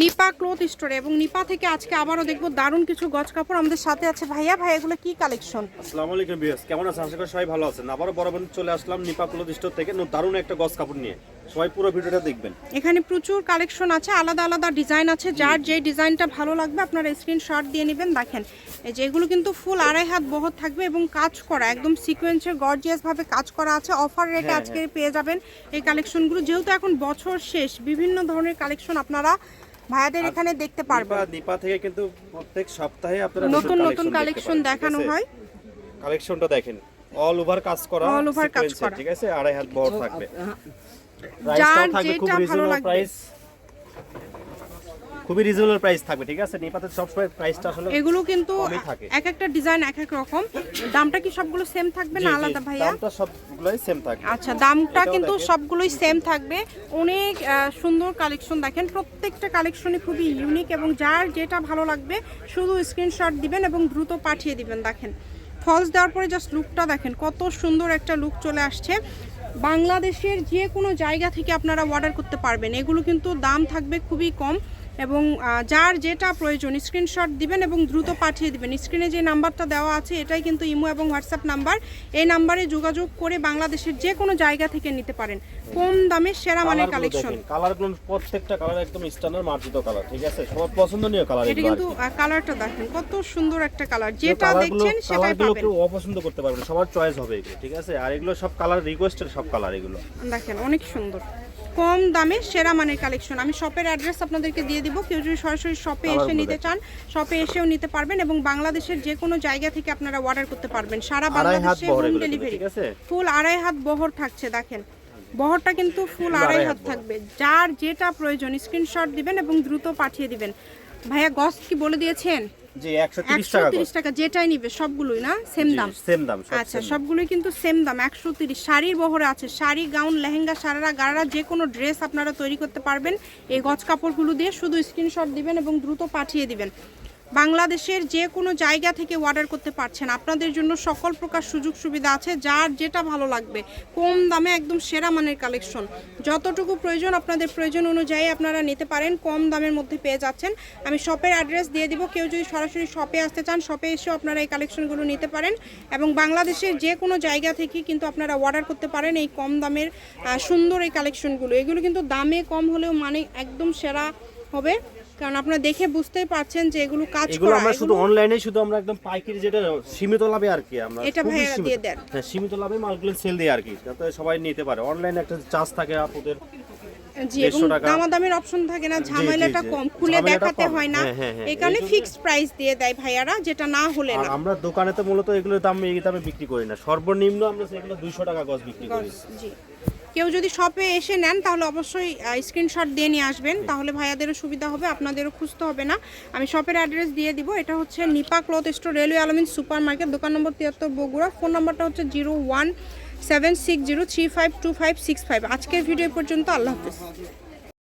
Nipa cloth স্টোরে এবং নিপা থেকে আজকে আবারও দেখব দারুণ কিছু গজ কাপড় আমাদের সাথে আছে। ভাইয়া ভাই এগুলো কি কালেকশন আসসালামু আলাইকুম বিয়াস কেমন আছেন? আশা করি সবাই ভালো আছেন। আবারও বরাবর চলে আসলাম নিপা ক্লোথ স্টোর থেকে ন- দারুণ একটা গস কাপড় নিয়ে। সবাই পুরো ভিডিওটা দেখবেন। এখানে প্রচুর কালেকশন আছে আলাদা আলাদা ডিজাইন আছে। যার যে ডিজাইনটা ভালো লাগবে আপনারা স্ক্রিনশট দিয়ে নেবেন। দেখেন এই যে এগুলো কিন্তু ফুল আড়াই হাত বহর থাকবে এবং কাজ করা একদম সিকোয়েন্সের গর্জিয়াস ভাবে কাজ করা আছে। অফার রেটে হ্যাঁ, আজকে পেয়ে যাবেন এই কালেকশনগুলো যেহেতু এখন বছর শেষ বিভিন্ন ধরনের কালেকশন আপনারা ভাইয়াদের এখানে দেখতে পারবেন। নিপা নিপা থেকে কিন্তু প্রত্যেক সপ্তাহে আপনারা নতুন নতুন কালেকশন দেখানো হয়। কালেকশনটা দেখেন অল ওভার কাজ করা অল ওভার কাজ করা। ঠিক আছে? আড়াই হাত বহর থাকবে। যার থাকবে খুব যেটা ভালো রিজনেবল লাগবে। খুবই রিজনেবল প্রাইস থাকবে ঠিক আছে? নিপাতে সবসময় প্রাইসটা আসলে এগুলো কিন্তু এক একটা ডিজাইন এক এক রকম। দামটা কি সবগুলো সেম থাকবে না আলাদা ভাইয়া? দামটা সবগুলোই সেম থাকবে। আচ্ছা দামটা কিন্তু সবগুলোই সেম থাকবে। অনেক সুন্দর কালেকশন দেখেন। প্রত্যেকটা কালেকশনই খুবই ইউনিক এবং যার যেটা ভালো লাগবে শুধু স্ক্রিনশট দিবেন এবং দ্রুত পাঠিয়ে দিবেন দেখেন। ফলস দেওয়ার পরে জাস্ট লুকটা দেখেন কত সুন্দর একটা লুক চলে আসছে। বাংলাদেশের যে কোনো জায়গা থেকে আপনারা অর্ডার করতে পারবেন। এগুলো কিন্তু দাম থাকবে খুবই কম। এবং যার যেটা প্রয়োজন স্ক্রিনশট দিবেন এবং দ্রুত পাঠিয়ে দিবেন। স্ক্রিনে যে নাম্বারটা দেওয়া আছে এটাই কিন্তু ইমো এবং হোয়াটসঅ্যাপ নাম্বার। এই নাম্বারে যোগাযোগ করে বাংলাদেশের যে কোনো জায়গা থেকে নিতে পারেন। কম দামে সেরা মানের কালেকশন কালারগুলো প্রত্যেকটা কালার একদম স্ট্যান্ডার্ড মার্জিত কালার ঠিক আছে? সবার পছন্দনীয় কালার এটা কিন্তু কালারটা দেখেন কত সুন্দর একটা কালার যেটা দেখছেন সেটাই পাবেন। কেউ অপছন্দ করতে পারবে না সবার চয়েস হবে এগুলো ঠিক আছে? আর এগুলো সব কালার রিকোয়েস্টের সব কালার এগুলো। দেখেন অনেক সুন্দর। কম দামে সেরা মানের কালেকশন। আমি শপের অ্যাড্রেস আপনাদেরকে দিয়ে দিব। কেউ যদি সরাসরি শপে এসে নিতে চান শপে এসেও নিতে পারবেন এবং বাংলাদেশের যে কোনো জায়গা থেকে আপনারা অর্ডার করতে পারবেন। সারা বাংলাদেশে হোম ডেলিভারি ফুল আড়াই হাত বহর থাকছে দেখেন। বহরটা কিন্তু ফুল আড়াই হাত থাকবে। যার যেটা প্রয়োজন স্ক্রিনশট দিবেন এবং দ্রুত পাঠিয়ে দিবেন। ভাইয়া গস কি বলে দিয়েছেন? জি 130 একশো টাকা যেটাই নিবে সবগুলোই না? সেম দাম? সেম দাম আচ্ছা সবগুলোই কিন্তু সেম দাম একশো তিরিশ। শাড়ির বহরে আছে শাড়ি গাউন লেহেঙ্গা সারারা গারারা যে কোনো ড্রেস আপনারা তৈরি করতে পারবেন। এই গজ কাপড়গুলো দিয়ে শুধু স্ক্রিনশট দিবেন এবং দ্রুত পাঠিয়ে দিবেন। বাংলাদেশের যে কোনো জায়গা থেকে অর্ডার করতে পারছেন। আপনাদের জন্য সকল প্রকার সুযোগ সুবিধা আছে, যার যেটা ভালো লাগবে। কম দামে একদম সেরা মানের কালেকশন যতটুকু প্রয়োজন আপনাদের প্রয়োজন অনুযায়ী আপনারা নিতে পারেন, কম দামের মধ্যে পেয়ে যাচ্ছেন। আমি শপের অ্যাড্রেস দিয়ে দিব। কেউ যদি সরাসরি শপে আসতে চান শপে এসেও আপনারা এই কালেকশনগুলো নিতে পারেন এবং বাংলাদেশের যে কোনো জায়গা থেকে কিন্তু আপনারা অর্ডার করতে পারেন এই কম দামের সুন্দর এই কালেকশনগুলো এগুলো কিন্তু দামে কম হলেও মানে একদম সেরা হবে। কারণ আপনারা দেখে বুঝতেই পারছেন যে এগুলো কাজ এগুলো আমরা শুধু অনলাইনে শুধু আমরা একদম পাইকারি যেটা সীমিত লাভে আর কি আমরা এটা সীমিত- দিয়ে দেন। হ্যাঁ সীমিত লাভে মালগুলো সেল দিই আর কি যাতে সবাই নিতে পারে। অনলাইনে একটা চার্জ থাকে আপুদের জি এবং 150 টাকা। দামাদামের অপশন থাকে না ঝামেলাটা কম খুলে দেখাতে হয় না। হ্যাঁ, হ্যাঁ, হ্যাঁ। এই কারণে ফিক্সড প্রাইস দিয়ে দেয় ভাইয়ারা যেটা না হলে না। আমরা দোকানে তো মূলত এগুলোর দাম এই দামে বিক্রি করি না। সর্বনিম্ন আমরা সেগুলো দুইশো টাকা গজ বিক্রি করি। জি। কেউ যদি শপে এসে নেন তাহলে অবশ্যই স্ক্রিনশট দিয়ে নিয়ে আসবেন। তাহলে ভাইয়াদেরও সুবিধা হবে আপনাদেরও খুঁজতে হবে না। আমি শপের অ্যাড্রেস দিয়ে দিব। এটা হচ্ছে Nipa cloth store railway Alamin super market দোকান নম্বর তিয়াত্তর বগুড়া। ফোন নম্বরটা হচ্ছে zero one seven six zero three five two five six five. আজকের ভিডিও পর্যন্ত আল্লাহ হাফিজ।